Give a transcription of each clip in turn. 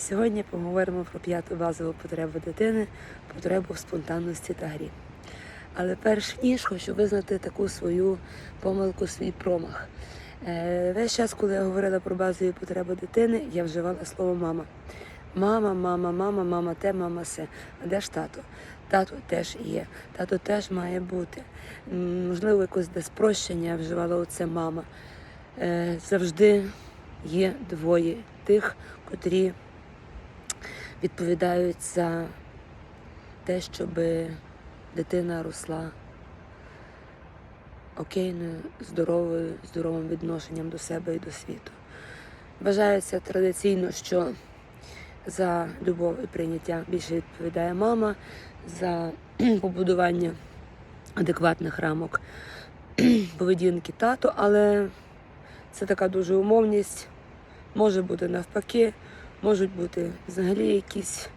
Сьогодні поговоримо про п'яту базову потребу дитини потребу в спонтанності та грі. Але перш ніж хочу визнати таку свою помилку, свій промах. Е, Весь час, коли я говорила про базові потреби дитини, я вживала слово мама. Мама, мама, мама, мама, те, мама, се. А де ж тато? Тато теж є, тато теж має бути. Можливо, якось для спрощення вживала оце мама. Е, Завжди є двоє тих, котрі відповідають за те, щоб дитина росла окейною, здоровою, здоровим відношенням до себе і до світу. Вважається традиційно, що за любов і прийняття більше відповідає мама, за побудування адекватних рамок поведінки тато, але це така дуже умовність. Може бути навпаки, можуть бути взагалі якісь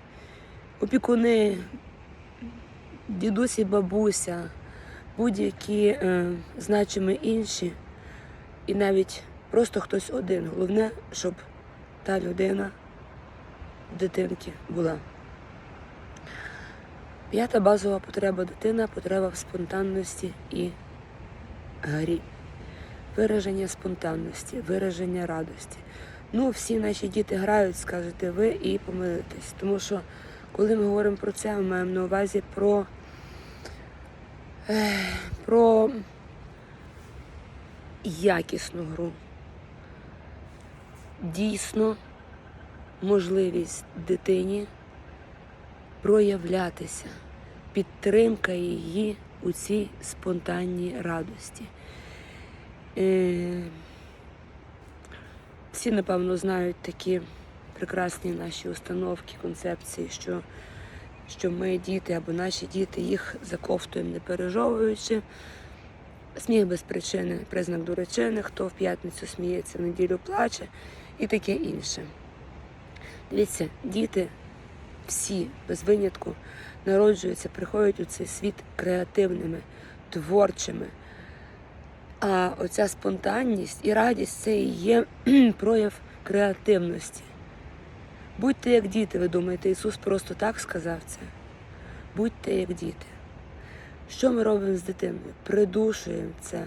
опікуни, дідусі, бабуся, будь-які е, значимі інші, і навіть просто хтось один. Головне, щоб та людина дитинки була. П'ята базова потреба дитина потреба в спонтанності і грі. Вираження спонтанності, вираження радості. Ну, всі наші діти грають, скажете ви, і помилитесь. Тому що, коли ми говоримо про це, ми маємо на увазі про, е, про якісну гру. Дійсно, можливість дитині проявлятися, підтримка її у цій спонтанній радості. Всі, напевно, знають такі прекрасні наші установки, концепції, що, що ми діти або наші діти їх заковтуємо, не пережовуючи. Сміх без причини, признак дурачини, хто в п'ятницю сміється, в неділю плаче і таке інше. Дивіться, діти всі без винятку народжуються, приходять у цей світ креативними, творчими. А оця спонтанність і радість це і є прояв креативності. Будьте як діти, ви думаєте, Ісус просто так сказав це. Будьте як діти. Що ми робимо з дитиною? Придушуємо це,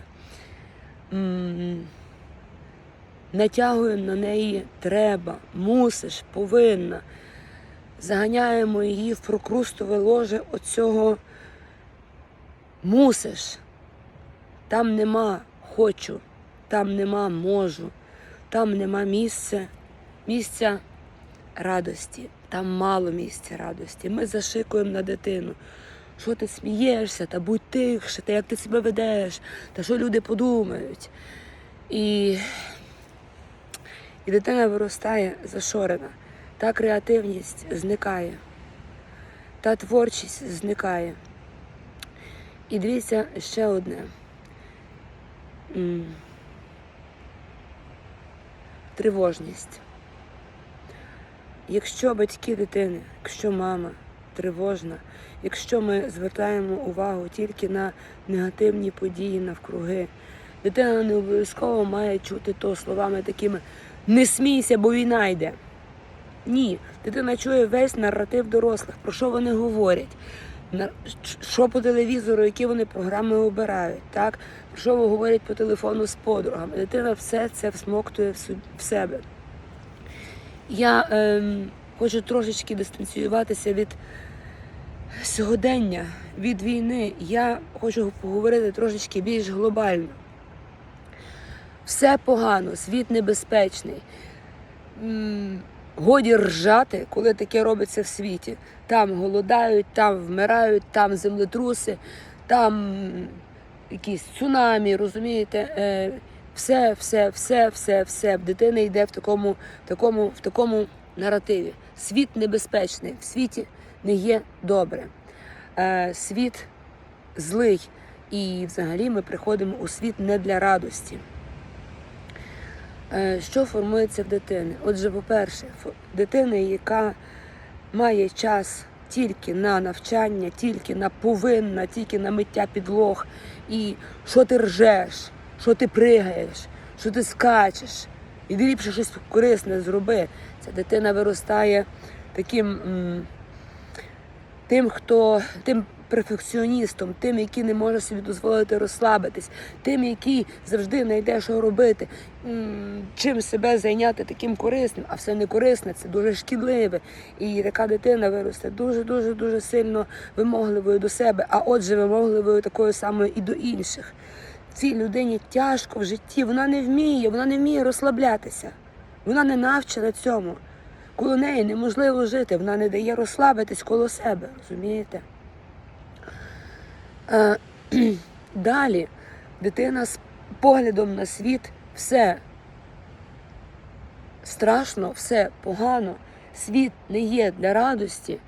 натягуємо на неї треба, мусиш, повинна. Заганяємо її в прокрустове ложе оцього мусиш. Там нема хочу, там нема можу, там нема місця, місця радості, там мало місця радості. Ми зашикуємо на дитину. Що ти смієшся, та будь тихше, та як ти себе ведеш, та що люди подумають. І, і дитина виростає зашорена. Та креативність зникає, та творчість зникає. І дивіться ще одне. Тривожність. Якщо батьки дитини, якщо мама тривожна, якщо ми звертаємо увагу тільки на негативні події навкруги, дитина не обов'язково має чути то словами такими не смійся, бо війна йде. Ні, дитина чує весь наратив дорослих, про що вони говорять, що по телевізору, які вони програми обирають, так? про що говорять по телефону з подругами. Дитина все це всмоктує в себе. Я ем, хочу трошечки дистанціюватися від сьогодення, від війни. Я хочу поговорити трошечки більш глобально. Все погано, світ небезпечний. Годі ржати, коли таке робиться в світі. Там голодають, там вмирають, там землетруси, там якісь цунамі, розумієте? Е, Все, все, все, все, все. В дитини йде в такому, такому, в такому наративі. Світ небезпечний, в світі не є добре. Е, Світ злий. І взагалі ми приходимо у світ не для радості. Е, Що формується в дитини? Отже, по-перше, дитина, яка має час тільки на навчання, тільки на повинна, тільки на миття підлог, і що ти ржеш, що ти пригаєш, що ти скачеш. Іди ліпше щось корисне зроби. Ця дитина виростає таким тим, хто тим перфекціоністом, тим, який не може собі дозволити розслабитись, тим, який завжди знайде, що робити, чим себе зайняти таким корисним, а все не корисне, це дуже шкідливе. І така дитина виросте дуже, дуже, дуже сильно вимогливою до себе, а отже, вимогливою такою самою і до інших. Цій людині тяжко в житті, вона не вміє, вона не вміє розслаблятися. Вона не навчена цьому. Коло неї неможливо жити, вона не дає розслабитись коло себе, розумієте? Е, далі дитина з поглядом на світ все страшно, все погано, світ не є для радості.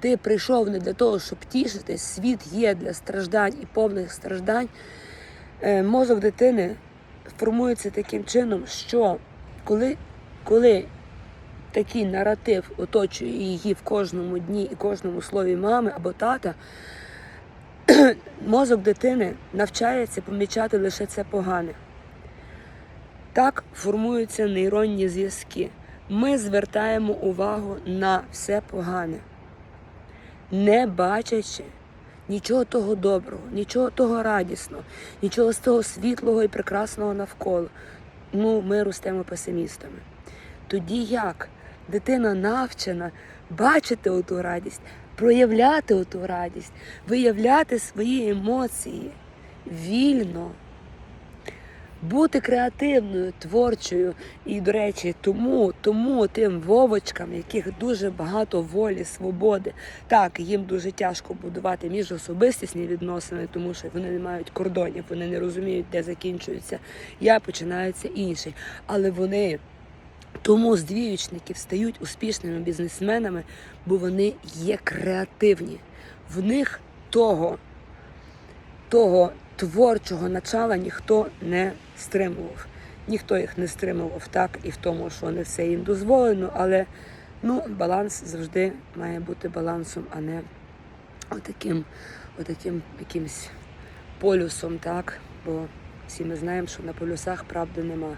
Ти прийшов не для того, щоб тішитись, світ є для страждань і повних страждань. Е, Мозок дитини формується таким чином, що коли, коли такий наратив оточує її в кожному дні і кожному слові мами або тата, мозок дитини навчається помічати лише це погане. Так формуються нейронні зв'язки. Ми звертаємо увагу на все погане, не бачачи нічого того доброго, нічого того радісного, нічого з того світлого і прекрасного навколо. Ну, ми ростемо песимістами. Тоді як дитина навчена бачити оту радість, проявляти оту радість, виявляти свої емоції вільно, бути креативною, творчою. І, до речі, тому, тому тим вовочкам, яких дуже багато волі, свободи, так, їм дуже тяжко будувати міжособистісні відносини, тому що вони не мають кордонів, вони не розуміють, де закінчується я, починається інший. Але вони. Тому з двіючників стають успішними бізнесменами, бо вони є креативні. В них того, того творчого начала ніхто не стримував. Ніхто їх не стримував так і в тому, що не все їм дозволено, але ну, баланс завжди має бути балансом, а не отаким, отаким якимсь полюсом, так? Бо всі ми знаємо, що на полюсах правди нема.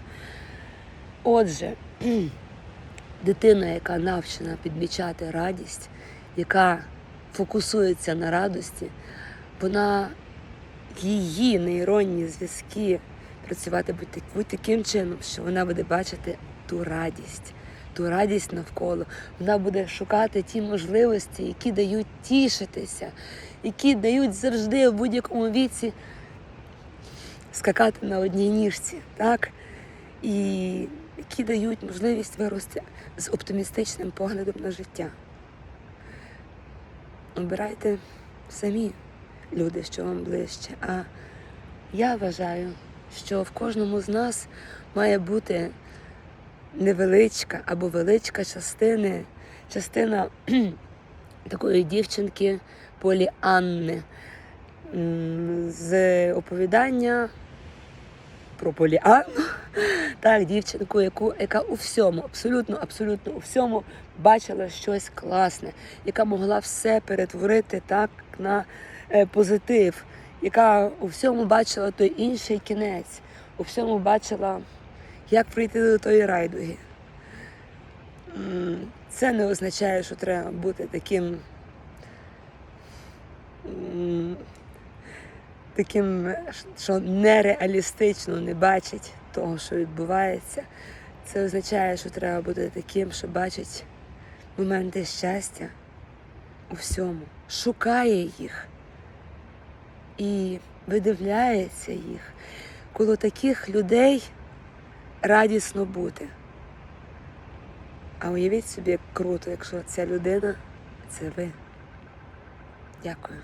Отже, дитина, яка навчена підмічати радість, яка фокусується на радості, вона її нейронні зв'язки працювати будуть таким чином, що вона буде бачити ту радість, ту радість навколо. Вона буде шукати ті можливості, які дають тішитися, які дають завжди в будь-якому віці скакати на одній ніжці, так? І які дають можливість вирости з оптимістичним поглядом на життя. Обирайте самі люди, що вам ближче. А я вважаю, що в кожному з нас має бути невеличка або величка частини, частина такої дівчинки Полі Анни з оповідання про Поліанну. Так, дівчинку, яку, яка у всьому, абсолютно, абсолютно у всьому бачила щось класне, яка могла все перетворити так на е, позитив, яка у всьому бачила той інший кінець, у всьому бачила, як прийти до тої райдуги. Це не означає, що треба бути таким. Таким, що нереалістично не бачить того, що відбувається. Це означає, що треба бути таким, що бачить моменти щастя у всьому, шукає їх і видивляється їх. Коло таких людей радісно бути. А уявіть собі, як круто, якщо ця людина це ви. Дякую.